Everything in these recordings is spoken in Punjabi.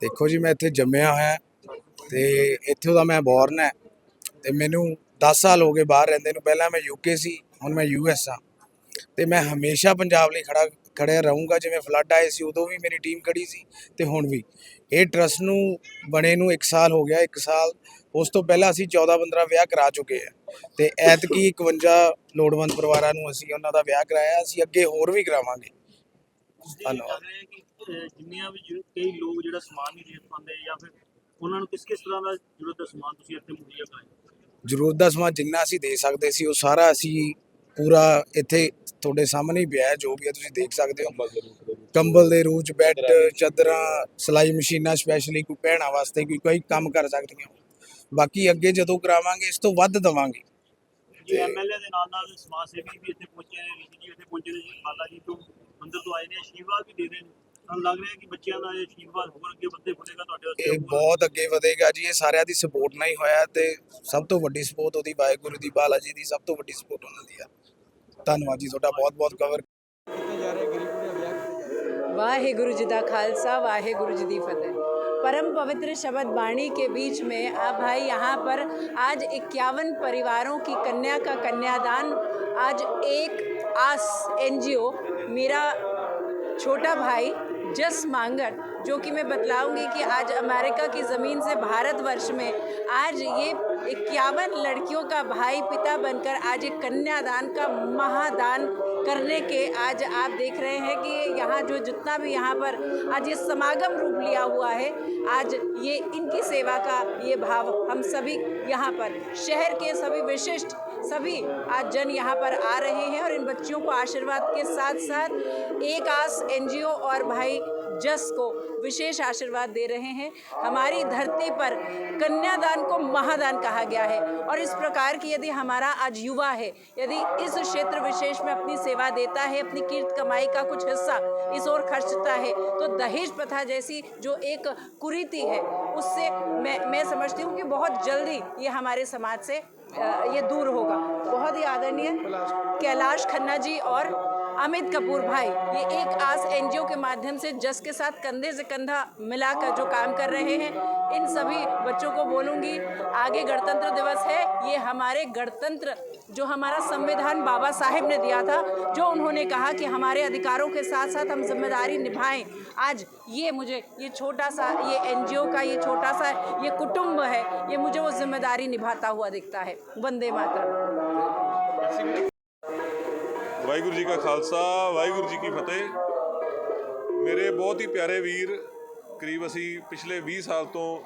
ਦੇਖੋ ਜੀ, ਮੈਂ ਇੱਥੇ ਜੰਮਿਆ ਹੋਇਆ ਤੇ ਇੱਥੋਂ ਦਾ ਮੈਂ ਬੋਰਨ ਹੈ ਤੇ ਮੈਨੂੰ 10 ਸਾਲ ਹੋ ਗਏ ਬਾਹਰ ਰਹਿੰਦੇ ਨੂੰ। ਪਹਿਲਾਂ ਮੈਂ ਯੂਕੇ ਸੀ, ਹੁਣ ਮੈਂ ਯੂਐਸ ਆ ਤੇ ਮੈਂ ਹਮੇਸ਼ਾ ਪੰਜਾਬ ਲਈ ਖੜਾ, ਖੜਿਆ ਰਹੂੰਗਾ। ਜਿਵੇਂ ਫਲੱਡ ਆਏ ਸੀ, ਉਦੋਂ ਵੀ ਮੇਰੀ ਟੀਮ ਖੜੀ ਸੀ ਤੇ ਹੁਣ ਵੀ। ਇਹ ਟਰਸਟ ਨੂੰ ਬਣੇ ਨੂੰ 1 ਸਾਲ ਹੋ ਗਿਆ 1 ਸਾਲ। ਉਸ ਤੋਂ ਪਹਿਲਾਂ ਅਸੀਂ 14 15 ਵਿਆਹ ਕਰਾ ਚੁੱਕੇ ਆ ਤੇ ਐਤਕੀ 51 ਲੋੜਵੰਦ ਪਰਿਵਾਰਾਂ ਨੂੰ ਅਸੀਂ ਉਹਨਾਂ ਦਾ ਵਿਆਹ ਕਰਾਇਆ, ਅਸੀਂ ਅੱਗੇ ਹੋਰ ਵੀ ਕਰਾਵਾਂਗੇ। ਧੰਨਵਾਦ। ਲੱਗ ਰਿਹਾ ਕਿ ਅਹ, ਜਿੰਨੀਆਂ ਵੀ ਜ਼ਰੂ- ਕਈ ਲੋਕ ਜਿਹੜਾ ਸਮਾਨ ਨਹੀਂ ਦੇ ਪਾਉਂਦੇ ਜਾਂ ਫਿਰ ਉਹਨਾਂ ਨੂੰ ਕਿਸ ਕਿਸ ਤਰ੍ਹਾਂ ਦਾ ਜ਼ਰੂਰਤ ਦਾ ਸਮਾਨ ਤੁਸੀਂ ਇੱਥੇ ਮੁਹੱਈਆ ਕਰਾਇਆ ਜ਼ਰੂਰਤ ਦਾ ਸਮਾਨ ਜਿੰਨਾ ਅਸੀਂ ਦੇ ਸਕਦੇ ਸੀ ਉਹ ਸਾਰਾ ਅਸੀਂ ਪੂਰਾ ਇੱਥੇ ਤੁਹਾਡੇ ਸਾਹਮਣੇ ਹੀ ਪਿਆ ਹੈ, ਜੋ ਵੀ ਹੈ ਤੁਸੀਂ ਦੇਖ ਸਕਦੇ ਹੋ। ਕੰਬਲ ਦੇ ਰੂਚ ਬੈੱਡ ਚਾਦਰਾਂ ਸਲਾਈ ਮਸ਼ੀਨਾਂ ਸਪੈਸ਼ਲੀ ਕੋਈ ਭੈਣਾਂ ਵਾਸਤੇ ਕੋਈ ਕੋਈ ਕੰਮ ਕਰ ਸਕਦੀਆਂ। ਬਾਕੀ ਅੱਗੇ ਜਦੋਂ ਕਰਾਵਾਂਗੇ ਇਸ ਤੋਂ ਵੱਧ ਦਵਾਂਗੇ। ਜੀ ਐਮਐਲਏ ਦੇ ਨਾਲ ਨਾਲ ਸਮਾਜ ਸੇਵੀ ਵੀ ਇੱਥੇ ਪਹੁੰਚੇ ਨੇ ਰੀਤ ਜੀ ਇੱਥੇ ਪਹੁੰਚੇ ਨੇ ਜੀ ਖਾਲਾ ਜੀ ਤੋਂ ਮੰਦਰ ਤੋਂ ਆਏ ਨੇ ਆਸ਼ੀਰਵਾਦ ਵੀ ਦੇ ਰਹੇ ਨੇ। ਸਾਨੂੰ ਲੱਗ ਰਿਹਾ ਕਿ ਬੱਚਿਆਂ ਦਾ ਇਹ ਆਸ਼ੀਰਵਾਦ ਹੋਰ ਅੱਗੇ ਵੱਧੇ ਵਧੇਗਾ ਤੁਹਾਡੇ ਵਾਸਤੇ ਇਹ ਬਹੁਤ ਅੱਗੇ ਵਧੇਗਾ ਜੀ ਇਹ ਸਾਰਿਆਂ ਦੀ ਸਪੋਰਟ ਨਾਲ ਹੀ ਹੋਇਆ ਤੇ ਸਭ ਤੋਂ ਵੱਡੀ ਸਪੋਰਟ ਉਹਦੀ ਵਾਹਿਗੁਰੂ ਦੀ ਬਾਲਾ ਜੀ ਦੀ ਸਭ ਤੋਂ ਵੱਡੀ ਸਪੋਰਟ ਉਹਨਾਂ ਦੀ ਆ ਧੰਨਵਾਦ ਜੀ ਤੁਹਾਡਾ ਬਹੁਤ ਬਹੁਤ ਕਵਰ वाहिगुरु जी का खालसा वाहिगुरु जी की फतेह परम पवित्र शब्द बाणी के बीच में अब भाई यहाँ पर आज इक्यावन परिवारों की कन्या का कन्यादान आज एक आस एनजीओ मेरा छोटा भाई जस मांगर जो कि मैं बतलाऊँगी कि आज अमेरिका की ज़मीन से भारतवर्ष में आज ये इक्यावन लड़कियों का भाई पिता बनकर आज एक कन्यादान का महादान करने के आज आप देख रहे हैं कि यहाँ जो जितना भी यहाँ पर आज ये समागम रूप लिया हुआ है, आज ये इनकी सेवा का ये भाव हम सभी यहाँ पर, शहर के सभी विशिष्ट सभी आज जन यहाँ पर आ रहे हैं और इन बच्चियों को आशीर्वाद के साथ साथ एक आस एनजीओ और भाई जस को विशेष आशीर्वाद दे रहे हैं। हमारी धरती पर कन्यादान को महादान कहा गया है और इस प्रकार की यदि हमारा आज युवा है, यदि इस क्षेत्र विशेष में अपनी सेवा देता है, अपनी कीर्त कमाई का कुछ हिस्सा इस ओर खर्चता है तो दहेज प्रथा जैसी जो एक कुरीति है, उससे मैं मैं समझती हूँ कि बहुत जल्दी ये हमारे समाज से ये दूर होगा बहुत ही आदरणीय कैलाश खन्ना जी और अमित कपूर भाई, ये एक आस एनजीओ के माध्यम से जस के साथ कंधे से कंधा मिलाकर जो काम कर रहे हैं, इन सभी बच्चों को बोलूँगी, आगे गणतंत्र दिवस है, ये हमारे गणतंत्र, जो हमारा संविधान बाबा साहेब ने दिया था, जो उन्होंने कहा कि हमारे अधिकारों के साथ साथ हम ज़िम्मेदारी निभाएँ। आज ये मुझे, ये छोटा सा ये एनजीओ का ये छोटा सा ये कुटुंब है, ये मुझे वो ज़िम्मेदारी निभाता हुआ दिखता है। वंदे मातरम। ਵਾਹਿਗੁਰੂ ਜੀ ਕਾ ਖਾਲਸਾ, ਵਾਹਿਗੁਰੂ ਜੀ ਕੀ ਫਤਿਹ। ਮੇਰੇ ਬਹੁਤ ਹੀ ਪਿਆਰੇ ਵੀਰ, ਕਰੀਬ ਅਸੀਂ ਪਿਛਲੇ 20 ਸਾਲ ਤੋਂ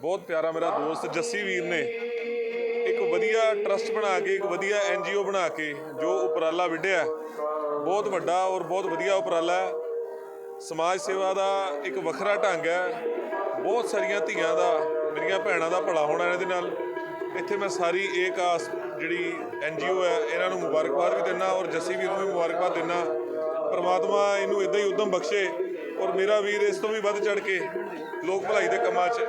ਬਹੁਤ ਪਿਆਰਾ ਮੇਰਾ ਦੋਸਤ ਜੱਸੀ ਵੀਰ ਨੇ ਇੱਕ ਵਧੀਆ ਟਰਸਟ ਬਣਾ ਕੇ, ਇੱਕ ਵਧੀਆ ਐਨਜੀਓ ਬਣਾ ਕੇ ਜੋ ਉਪਰਾਲਾ ਵਿੱਢਿਆ ਬਹੁਤ ਵੱਡਾ ਔਰ ਬਹੁਤ ਵਧੀਆ ਉਪਰਾਲਾ ਹੈ। ਸਮਾਜ ਸੇਵਾ ਦਾ ਇੱਕ ਵੱਖਰਾ ਢੰਗ ਹੈ। ਬਹੁਤ ਸਾਰੀਆਂ ਧੀਆਂ ਦਾ, ਮੇਰੀਆਂ ਭੈਣਾਂ ਦਾ ਭਲਾ ਹੋਣਾ ਇਹਦੇ ਨਾਲ। ਇੱਥੇ ਮੈਂ ਸਾਰੀ ਏਕ ਆਸ ਜਿਹੜੀ ਐਨਜੀਓ ਹੈ, ਇਹਨਾਂ ਨੂੰ ਮੁਬਾਰਕਬਾਦ ਵੀ ਦਿੰਦਾ ਔਰ ਜੱਸੀ ਵੀਰ ਨੂੰ ਵੀ ਮੁਬਾਰਕਬਾਦ ਦਿੰਦਾ। ਪਰਮਾਤਮਾ ਇਹਨੂੰ ਇਦਾਂ ਹੀ ਉਦਮ ਬਖਸ਼ੇ ਔਰ ਮੇਰਾ ਵੀਰ ਇਸ ਤੋਂ ਵੀ ਵੱਧ ਚੜ ਕੇ ਲੋਕ ਭਲਾਈ ਦੇ ਕੰਮਾਂ 'ਚ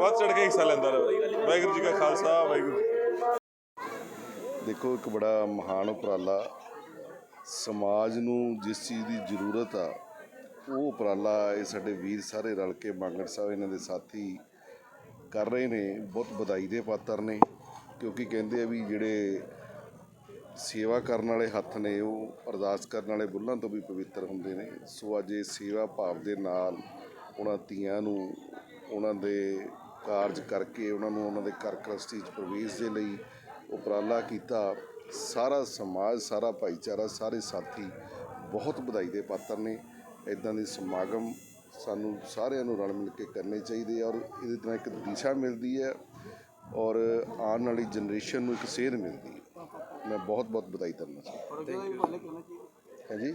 ਵੱਧ ਚੜ ਕੇ ਹਿੱਸਾ ਲੈਂਦਾ ਰਹੇ। ਵਾਹਿਗੁਰੂ ਜੀ ਕਾ ਖਾਲਸਾ, ਵਾਹਿਗੁਰੂ ਦੇਖੋ, ਇੱਕ ਬੜਾ ਮਹਾਨ ਉਪਰਾਲਾ ਸਮਾਜ ਨੂੰ ਜਿਸ ਚੀਜ਼ ਦੀ ਜ਼ਰੂਰਤ ਆ, ਉਹ ਉਪਰਾਲਾ ਇਹ ਸਾਡੇ ਵੀਰ ਸਾਰੇ ਰਲ ਕੇ ਮੰਗੜ ਸਾਹਿਬ, ਇਹਨਾਂ ਦੇ ਸਾਥੀ ਕਰ ਰਹੇ ਨੇ, ਬਹੁਤ ਵਧਾਈ ਦੇ ਪਾਤਰ ਨੇ, ਕਿਉਂਕਿ ਕਹਿੰਦੇ ਆ ਵੀ ਜਿਹੜੇ ਸੇਵਾ ਕਰਨ ਵਾਲੇ ਹੱਥ ਨੇ, ਉਹ ਅਰਦਾਸ ਕਰਨ ਵਾਲੇ ਬੁੱਲਾਂ ਤੋਂ ਵੀ ਪਵਿੱਤਰ ਹੁੰਦੇ ਨੇ। ਸੋ ਅੱਜ ਇਹ ਸੇਵਾ ਭਾਵ ਦੇ ਨਾਲ ਉਹਨਾਂ ਧੀਆਂ ਨੂੰ ਉਹਨਾਂ ਦੇ ਕਾਰਜ ਕਰਕੇ, ਉਹਨਾਂ ਨੂੰ ਉਹਨਾਂ ਦੇ ਘਰ ਗ੍ਰਸਤੀ 'ਚ ਪ੍ਰਵੇਸ਼ ਦੇ ਲਈ ਉਪਰਾਲਾ ਕੀਤਾ। ਸਾਰਾ ਸਮਾਜ, ਸਾਰਾ ਭਾਈਚਾਰਾ, ਸਾਰੇ ਸਾਥੀ ਬਹੁਤ ਵਧਾਈ ਦੇ ਪਾਤਰ ਨੇ। ਇਦਾਂ ਦੇ ਸਮਾਗਮ ਸਾਨੂੰ ਸਾਰਿਆਂ ਨੂੰ ਰਲ ਮਿਲ ਕੇ ਕਰਨੇ ਚਾਹੀਦੇ ਔਰ ਇਹਦੇ ਨਾਲ ਇੱਕ ਦਿਸ਼ਾ ਮਿਲਦੀ ਹੈ ਔਰ ਆਉਣ ਵਾਲੀ ਜਨਰੇਸ਼ਨ ਨੂੰ ਇੱਕ ਸੇਧ ਮਿਲਦੀ ਹੈ। ਮੈਂ ਬਹੁਤ ਬਹੁਤ ਵਧਾਈ ਦਿੰਦਾ ਹਾਂ। ਜੀ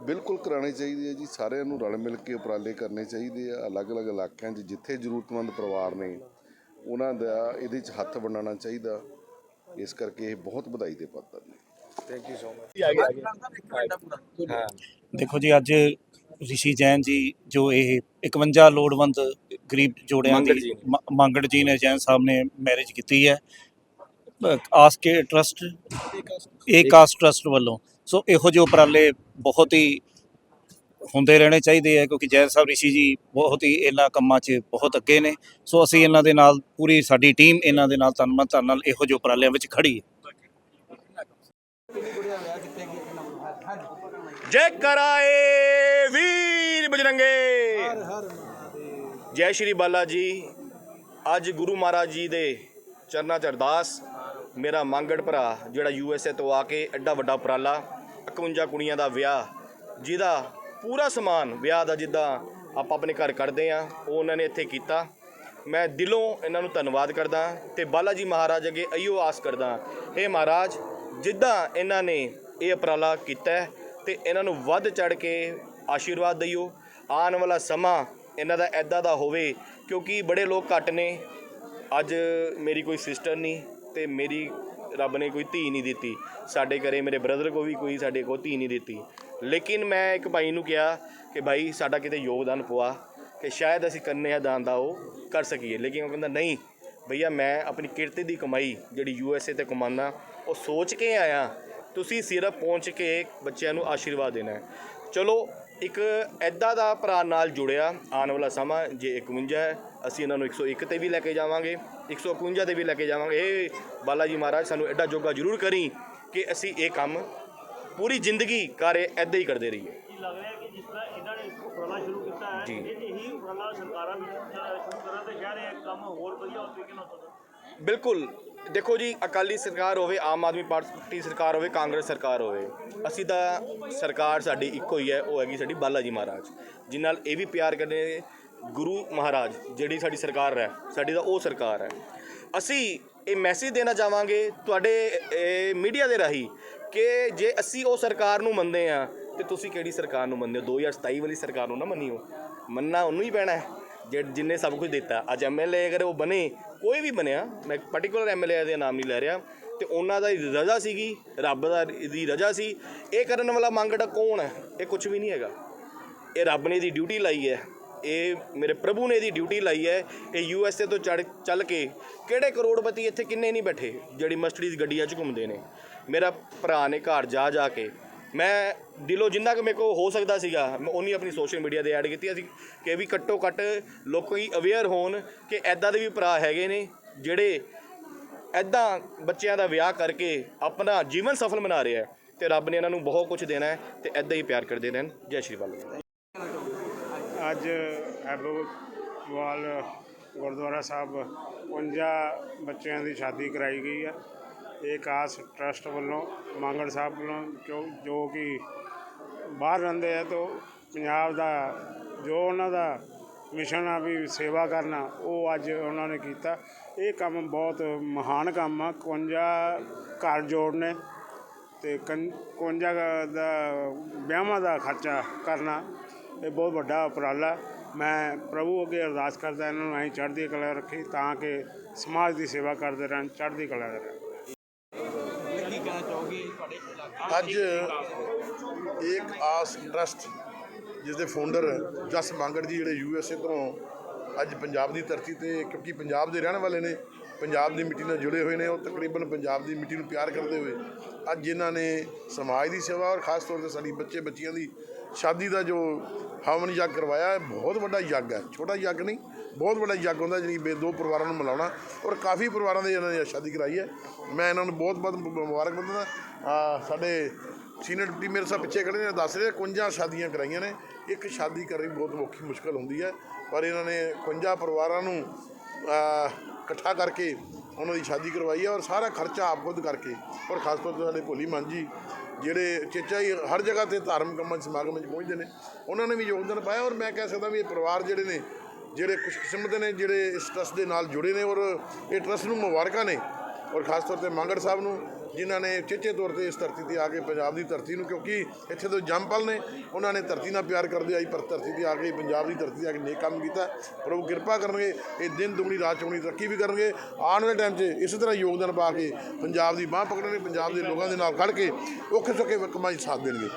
ਬਿਲਕੁਲ ਕਰਾਉਣੇ ਚਾਹੀਦੇ ਆ ਜੀ। ਸਾਰਿਆਂ ਨੂੰ ਰਲ ਮਿਲ ਕੇ ਉਪਰਾਲੇ ਕਰਨੇ ਚਾਹੀਦੇ ਆ। ਅਲੱਗ-ਅਲੱਗ ਇਲਾਕਿਆਂ 'ਚ ਜਿੱਥੇ ਜ਼ਰੂਰਤਮੰਦ ਪਰਿਵਾਰ ਨੇ, ਉਹਨਾਂ ਦਾ ਇਹਦੇ 'ਚ ਹੱਥ ਵੰਡਾਉਣਾ ਚਾਹੀਦਾ। ਇਸ ਕਰਕੇ ਇਹ ਬਹੁਤ ਵਧਾਈ ਦੇ ਪਾਤਰ ਨੇ। ਦੇਖੋ ਜੀ ਅੱਜ ਰਿਸ਼ੀ ਜੈਨ ਜੀ ਜੋ ਇਹ 51 ਲੋੜਵੰਦ ਗਰੀਬ ਜੋੜਿਆਂ ਦੀ ਮੰਗੜ ਜੀ ਨੇ। ਜੈਨ ਸਾਹਿਬ ਨੇ ਮੈਰਿਜ ਕੀਤੀ ਹੈ। ਆਸ ਕੇ ਟਰਸਟ ਏਕਾਸ ਟਰਸਟ ਵੱਲੋਂ। ਸੋ ਇਹੋ ਜਿਹੇ ਉਪਰਾਲੇ ਬਹੁਤ ਹੀ ਹੁੰਦੇ ਰਹਿਣੇ ਚਾਹੀਦੇ ਆ ਕਿਉਂਕਿ ਜੈਨ ਸਾਹਿਬ ਰਿਸ਼ੀ ਜੀ ਬਹੁਤ ਹੀ ਇਹਨਾਂ ਕੰਮਾਂ 'ਚ ਬਹੁਤ ਅੱਗੇ ਨੇ। ਸੋ ਅਸੀਂ ਇਹਨਾਂ ਦੇ ਨਾਲ ਪੂਰੀ ਸਾਡੀ ਟੀਮ ਇਹਨਾਂ ਦੇ ਨਾਲ ਤਨ ਮਨ ਧਨ ਨਾਲ ਇਹੋ ਜਿਹੇ ਉਪਰਾਲਿਆਂ ਵਿੱਚ ਖੜੀ ਹੈ। ਜੈ ਕਰਾਏ ਵੀਰ ਬਜਰੰਗੇ। ਜੈ ਸ਼੍ਰੀ ਬਾਲਾ ਜੀ। ਅੱਜ ਗੁਰੂ ਮਹਾਰਾਜ ਜੀ ਦੇ ਚਰਨਾਂ 'ਚ ਅਰਦਾਸ। ਮੇਰਾ ਮੰਗੜ ਭਰਾ, ਜਿਹੜਾ ਯੂ ਐਸ ਏ ਤੋਂ ਆ ਕੇ ਐਡਾ ਵੱਡਾ ਉਪਰਾਲਾ 51 ਕੁੜੀਆਂ ਦਾ ਵਿਆਹ, ਜਿਹਦਾ ਪੂਰਾ ਸਮਾਨ ਵਿਆਹ ਦਾ ਜਿੱਦਾਂ ਆਪਾਂ ਆਪਣੇ ਘਰ ਕਰਦੇ ਆ, ਉਹ ਉਹਨਾਂ ਨੇ ਇੱਥੇ ਕੀਤਾ। ਮੈਂ ਦਿਲੋਂ ਇਹਨਾਂ ਨੂੰ ਧੰਨਵਾਦ ਕਰਦਾ ਤੇ ਬਾਲਾ ਜੀ ਮਹਾਰਾਜ ਅੱਗੇ ਅਈਓ ਆਸ ਕਰਦਾ। ਇਹ ਮਹਾਰਾਜ ਜਿੱਦਾਂ ਇਹਨਾਂ ਨੇ ਇਹ ਉਪਰਾਲਾ ਕੀਤਾ ਹੈ ਤੇ ਇਹਨਾਂ ਨੂੰ ਵੱਧ ਚੜ ਕੇ ਆਸ਼ੀਰਵਾਦ ਦਿਓ। ਆਉਣ ਵਾਲਾ ਸਮਾਂ ਇਹਨਾਂ ਦਾ ਐਦਾਂ ਦਾ ਹੋਵੇ ਕਿਉਂਕਿ ਬੜੇ ਲੋਕ ਘੱਟ ਨੇ। ਅੱਜ ਮੇਰੀ ਕੋਈ ਸਿਸਟਰ ਨਹੀਂ ਤੇ ਮੇਰੀ ਰੱਬ ਨੇ ਕੋਈ ਧੀ ਨਹੀਂ ਦਿੱਤੀ। ਸਾਡੇ ਘਰੇ ਮੇਰੇ ਬ੍ਰਦਰ ਕੋ ਵੀ ਕੋਈ, ਸਾਡੇ ਕੋ ਧੀ ਨਹੀਂ ਦਿੱਤੀ। ਲੇਕਿਨ ਮੈਂ ਇੱਕ ਭਾਈ ਨੂੰ ਕਿਹਾ ਕਿ ਭਾਈ ਸਾਡਾ ਕਿਤੇ ਯੋਗਦਾਨ ਪਵਾ ਕਿ ਸ਼ਾਇਦ ਅਸੀਂ ਕੰਨੇ ਕੰਨਿਆ ਦਾਨ ਦਾ ਉਹ ਕਰ ਸਕੀਏ। ਲੇਕਿਨ ਉਹ ਕਹਿੰਦਾ, ਨਹੀਂ, ਭਈਆ ਮੈਂ ਆਪਣੀ ਕਿਰਤੀ ਦੀ ਕਮਾਈ ਜਿਹੜੀ ਯੂ ਐਸ ਏ ਤੇ ਕਮਾਉਂਦਾ ਉਹ ਸੋਚ ਕੇ ਆਇਆ ਤੁਸੀਂ ਸਿਰਫ ਪਹੁੰਚ ਕੇ ਬੱਚਿਆਂ ਨੂੰ ਆਸ਼ੀਰਵਾਦ ਦੇਣਾ ਹੈ। ਚਲੋ ਇੱਕ ਐਦਾਂ ਦਾ ਭਰਾ ਨਾਲ ਜੁੜਿਆ ਆਉਣ ਵਾਲਾ ਸਮਾਂ ਜੇ 51 ਹੈ ਅਸੀਂ ਇਹਨਾਂ ਨੂੰ 101 ਤੇ ਵੀ ਲੈ ਕੇ ਜਾਵਾਂਗੇ 151 ਤੇ ਵੀ ਲੈ ਕੇ ਜਾਵਾਂਗੇ। ਇਹ ਬਾਲਾ ਜੀ ਮਹਾਰਾਜ ਸਾਨੂੰ ਐਡਾ ਜੋਗਾ ਜ਼ਰੂਰ ਕਰੀ ਕਿ ਅਸੀਂ ਇਹ ਕੰਮ ਪੂਰੀ ਜ਼ਿੰਦਗੀ ਕਾਰੇ ਐਦਾਂ ਹੀ ਕਰਦੇ ਰਹੀਏ। ਕੀ ਲੱਗ ਰਿਹਾ ਕਿ ਜਿਸ ਤਰ੍ਹਾਂ ਇਹਨਾਂ ਨੇ ਉਪਰਾਲਾ ਸ਼ੁਰੂ ਕੀਤਾ ਹੈ ਜੀ। ਇਹ ਇਹੀ ਉਪਰਾਲਾ ਸਰਕਾਰਾਂ ਵੀ ਸ਼ੁਰੂ ਕਰਨ ਤੇ ਸ਼ਾਇਦ ਇਹ ਕੰਮ ਹੋਰ ਵਧੀਆ ਹੋ ਤਰੀਕੇ ਨਾਲ ਹੋ ਸਕਦਾ। ਬਿਲਕੁਲ। ਦੇਖੋ ਜੀ, ਅਕਾਲੀ ਸਰਕਾਰ ਹੋਵੇ, ਆਮ ਆਦਮੀ ਪਾਰਟੀ ਸਰਕਾਰ ਹੋਵੇ, ਕਾਂਗਰਸ ਸਰਕਾਰ ਹੋਵੇ, ਅਸੀਂ ਤਾਂ ਸਰਕਾਰ ਸਾਡੀ ਇੱਕੋ ਹੀ ਹੈ, ਉਹ ਹੈਗੀ ਸਾਡੀ ਬਾਲਾ ਜੀ ਮਹਾਰਾਜ। ਜਿਨ ਨਾਲ ਇਹ ਵੀ ਪਿਆਰ ਕਰਦੇ ਗੁਰੂ ਮਹਾਰਾਜ, ਜਿਹੜੀ ਸਾਡੀ ਸਰਕਾਰ ਹੈ, ਸਾਡੀ ਤਾਂ ਉਹ ਸਰਕਾਰ ਹੈ। ਅਸੀਂ ਇਹ ਮੈਸੇਜ ਦੇਣਾ ਚਾਹਾਂਗੇ ਤੁਹਾਡੇ ਮੀਡੀਆ ਦੇ ਰਾਹੀਂ ਕਿ ਜੇ ਅਸੀਂ ਉਹ ਸਰਕਾਰ ਨੂੰ ਮੰਨਦੇ ਆ ਤੇ ਤੁਸੀਂ ਕਿਹੜੀ ਸਰਕਾਰ ਨੂੰ ਮੰਨਦੇ ਹੋ? 2027 ਵਾਲੀ ਸਰਕਾਰ ਨੂੰ ਨਾ ਮੰਨਿਓ। ਮੰਨਣਾ ਉਹਨੂੰ ਹੀ ਪੈਣਾ ਹੈ। ਜਿ- ਜਿਨਨੇ ਸਭ ਕੁਝ ਦਿੱਤਾ। ਅੱਜ ਐਮਐਲਏ ਅਗਰ ਉਹ ਬਣੇ, ਕੋਈ ਵੀ ਬਣਿਆ, ਮੈਂ ਪਾਰਟਿਕੂਲਰ ਐਮਐਲਏ ਦੇ ਨਾਮ ਨਹੀਂ ਲੈ ਰਿਹਾ, ਤੇ ਉਹਨਾਂ ਦਾ ਰਜ਼ਾ ਸੀਗੀ, ਰੱਬ ਦਾ ਦੀ ਰਜ਼ਾ ਸੀ। ਇਹ ਕਰਨ ਵਾਲਾ ਮੰਗੜਾ ਕੌਣ ਹੈ? ਇਹ ਕੁਝ ਵੀ ਨਹੀਂ ਹੈਗਾ। ਇਹ ਰੱਬ ਨੇ ਦੀ ਡਿਊਟੀ ਲਾਈ ਹੈ। ਇਹ ਮੇਰੇ ਪ੍ਰਭੂ ਨੇ ਦੀ ਡਿਊਟੀ ਲਾਈ ਹੈ। ਇਹ ਯੂ ਐਸ ਏ ਤੋਂ ਚੜ ਚੱਲ ਕੇ ਕਿਹੜੇ ਕਰੋੜਪਤੀ ਇੱਥੇ ਕਿੰਨੇ ਨਹੀਂ ਬੈਠੇ, ਜਿਹੜੀ ਮਸਟਰੀਜ਼ ਗੱਡੀਆਂ 'ਚ ਘੁੰਮਦੇ ਨੇ। ਮੇਰਾ ਭਰਾ ਨੇ ਘਰ ਜਾ ਜਾ ਕੇ ਮੈਂ ਦਿਲੋਂ ਜਿੰਨਾ ਕਿ ਮੇਰੇ ਕੋ ਹੋ ਸਕਦਾ ਸੀਗਾ, ਮੈਂ ਉਨੀ ਆਪਣੀ ਸੋਸ਼ਲ ਮੀਡੀਆ ਤੇ ਐਡ ਕੀਤੀ ਅਸੀਂ, ਕਿ ਵੀ ਘੱਟੋ ਘੱਟ ਲੋਕੀ ਅਵੇਅਰ ਹੋਣ ਕਿ ਐਦਾਂ ਦੇ ਵੀ ਭਰਾ ਹੈਗੇ ਨੇ, ਜਿਹੜੇ ਐਦਾਂ ਬੱਚਿਆਂ ਦਾ ਵਿਆਹ ਕਰਕੇ ਆਪਣਾ ਜੀਵਨ ਸਫਲ ਬਣਾ ਰਿਹਾ ਹੈ ਤੇ ਰੱਬ ਨੇ ਇਹਨਾਂ ਨੂੰ ਬਹੁਤ ਕੁਝ ਦੇਣਾ ਹੈ ਤੇ ਐਦਾਂ ਹੀ ਪਿਆਰ ਕਰਦੇ ਰਹਿਣ। ਜੈ ਸ਼੍ਰੀ ਬਾਲਾ ਅੱਜ ਐਬੋਵਾਲ ਗੁਰਦੁਆਰਾ ਸਾਹਿਬ 51 ਬੱਚਿਆਂ ਦੀ ਸ਼ਾਦੀ ਕਰਾਈ ਗਈ ਹੈ ਇਹ ਕਾਸ ਟਰਸਟ ਵੱਲੋਂ ਮੰਗਲ ਸਾਹਿਬ ਵੱਲੋਂ ਜੋ ਜੋ ਕਿ ਬਾਹਰ ਰਹਿੰਦੇ ਆ ਤੋਂ ਪੰਜਾਬ ਦਾ, ਜੋ ਉਹਨਾਂ ਦਾ ਮਿਸ਼ਨ ਆ ਵੀ ਸੇਵਾ ਕਰਨਾ, ਉਹ ਅੱਜ ਉਹਨਾਂ ਨੇ ਕੀਤਾ। ਇਹ ਕੰਮ ਬਹੁਤ ਮਹਾਨ ਕੰਮ ਆ। 51 ਘਰ ਜੋੜਨੇ ਤੇ 51 ਦਾ ਵਿਆਹਾਂ ਦਾ ਖਰਚਾ ਕਰਨਾ, ਇਹ ਬਹੁਤ ਵੱਡਾ ਉਪਰਾਲਾ। ਮੈਂ ਪ੍ਰਭੂ ਅੱਗੇ ਅਰਦਾਸ ਕਰਦਾ, ਇਹਨਾਂ ਨੂੰ ਐਂ ਚੜ੍ਹਦੀ ਕਲਾ ਰੱਖੀ ਤਾਂ ਕਿ ਸਮਾਜ ਦੀ ਸੇਵਾ ਕਰਦੇ ਰਹਿਣ, ਚੜ੍ਹਦੀ ਕਲਾ ਦੇ ਰਹਿਣ। ਅੱਜ ਏਕ ਆਸ ਟਰਸਟ ਜਿਸ ਦੇ ਫਾਊਂਡਰ ਜਸ ਮੰਗੜ ਜੀ ਜਿਹੜੇ ਯੂ ਐਸ ਏ ਤੋਂ ਅੱਜ ਪੰਜਾਬ ਦੀ ਧਰਤੀ ਤੇ, ਕਿਉਂਕਿ ਪੰਜਾਬ ਦੇ ਰਹਿਣ ਵਾਲੇ ਨੇ, ਪੰਜਾਬ ਦੀ ਮਿੱਟੀ ਨਾਲ ਜੁੜੇ ਹੋਏ ਨੇ, ਉਹ ਤਕਰੀਬਨ ਪੰਜਾਬ ਦੀ ਮਿੱਟੀ ਨੂੰ ਪਿਆਰ ਕਰਦੇ ਹੋਏ ਅੱਜ ਇਹਨਾਂ ਨੇ ਸਮਾਜ ਦੀ ਸੇਵਾ ਔਰ ਖਾਸ ਤੌਰ ਤੇ ਸਾਡੀ ਬੱਚੇ ਬੱਚੀਆਂ ਦੀ ਸ਼ਾਦੀ ਦਾ ਜੋ ਹਵਨ ਯੱਗ ਕਰਵਾਇਆ ਬਹੁਤ ਵੱਡਾ ਯੱਗ ਹੈ। ਛੋਟਾ ਯੱਗ ਨਹੀਂ, ਬਹੁਤ ਵੱਡਾ ਯੱਗ ਹੁੰਦਾ ਜਿਹੜੀ ਬੇ ਦੋ ਪਰਿਵਾਰਾਂ ਨੂੰ ਮਿਲਾਉਣਾ ਔਰ ਕਾਫੀ ਪਰਿਵਾਰਾਂ ਦੇ ਇਹਨਾਂ ਨੇ ਸ਼ਾਦੀ ਕਰਾਈ ਹੈ। ਮੈਂ ਇਹਨਾਂ ਨੂੰ ਬਹੁਤ ਬਹੁਤ ਮੁਬਾਰਕਬਾਦ ਦਿੰਦਾ ਸਾਡੇ ਸੀਨੀਅਰ ਡਿਪਟੀ ਮੇਰੇ ਸਾਹਿਬ ਪਿੱਛੇ ਖੜੇ ਨੇ ਦੱਸ ਰਹੇ 51 ਸ਼ਾਦੀਆਂ ਕਰਾਈਆਂ ਨੇ। ਇੱਕ ਸ਼ਾਦੀ ਕਰਨੀ ਬਹੁਤ ਔਖੀ ਮੁਸ਼ਕਲ ਹੁੰਦੀ ਹੈ, ਪਰ ਇਹਨਾਂ ਨੇ 51 ਪਰਿਵਾਰਾਂ ਨੂੰ ਇਕੱਠਾ ਕਰਕੇ ਉਹਨਾਂ ਦੀ ਸ਼ਾਦੀ ਕਰਵਾਈ ਹੈ ਔਰ ਸਾਰਾ ਖਰਚਾ ਆਪ ਖੁਦ ਕਰਕੇ, ਔਰ ਖਾਸ ਤੌਰ ਤੇ ਸਾਡੇ ਭੋਲੀ ਮਾਨ ਜੀ, ਜਿਹੜੇ ਚੇਚਾ ਹੀ ਹਰ ਜਗ੍ਹਾ ਤੇ ਧਾਰਮਿਕ ਕੰਮਾਂ 'ਚ ਸਮਾਗਮਾਂ 'ਚ ਪਹੁੰਚਦੇ ਨੇ, ਉਹਨਾਂ ਨੇ ਵੀ ਯੋਗਦਾਨ ਪਾਇਆ ਔਰ ਮੈਂ ਕਹਿ ਸਕਦਾ ਵੀ ਇਹ ਪਰਿਵਾਰ ਜਿਹੜੇ ਨੇ, ਜਿਹੜੇ ਖੁਸ਼ਕਿਸਮਤ ਨੇ, ਜਿਹੜੇ ਇਸ ਟਰਸਟ ਦੇ ਨਾਲ ਜੁੜੇ ਨੇ ਔਰ ਇਹ ਟਰਸਟ ਨੂੰ ਮੁਬਾਰਕਾਂ ਨੇ, ਔਰ ਖਾਸ ਤੌਰ ਤੇ ਮੰਗੜ ਸਾਹਿਬ ਨੂੰ ਜਿਨ੍ਹਾਂ ਨੇ ਚੇਚੇ ਤੌਰ ਤੇ ਇਸ ਧਰਤੀ ਤੇ ਆ ਕੇ ਪੰਜਾਬ ਦੀ ਧਰਤੀ ਨੂੰ, ਕਿਉਂਕਿ ਇੱਥੇ ਤੋਂ ਜੰਮਪਲ ਨੇ, ਉਹਨਾਂ ਨੇ ਧਰਤੀ ਨਾਲ ਪਿਆਰ ਕਰਦੇ ਆਈ ਪਰ ਧਰਤੀ ਤੇ ਆ ਕੇ ਪੰਜਾਬ ਦੀ ਧਰਤੀ ਤੇ ਆ ਕੇ ਨੇਕ ਕੰਮ ਕੀਤਾ। ਪ੍ਰਭੂ ਕਿਰਪਾ ਕਰਨਗੇ, ਇਹ ਦਿਨ ਦੁਗਣੀ ਰਾਤ ਚੌਗਣੀ ਤਰੱਕੀ ਵੀ ਕਰਨਗੇ। ਆਉਣ ਵਾਲੇ ਟਾਈਮ 'ਚ ਇਸੇ ਤਰ੍ਹਾਂ ਯੋਗਦਾਨ ਪਾ ਕੇ ਪੰਜਾਬ ਦੀ ਬਾਹ ਪਕੜਨਗੇ, ਪੰਜਾਬ ਦੇ ਲੋਕਾਂ ਦੇ ਨਾਲ ਖੜ ਕੇ ਔਖੇ ਸੌਖੇ ਕੰਮਾਂ 'ਚ ਸਾਥ ਦੇਣਗੇ।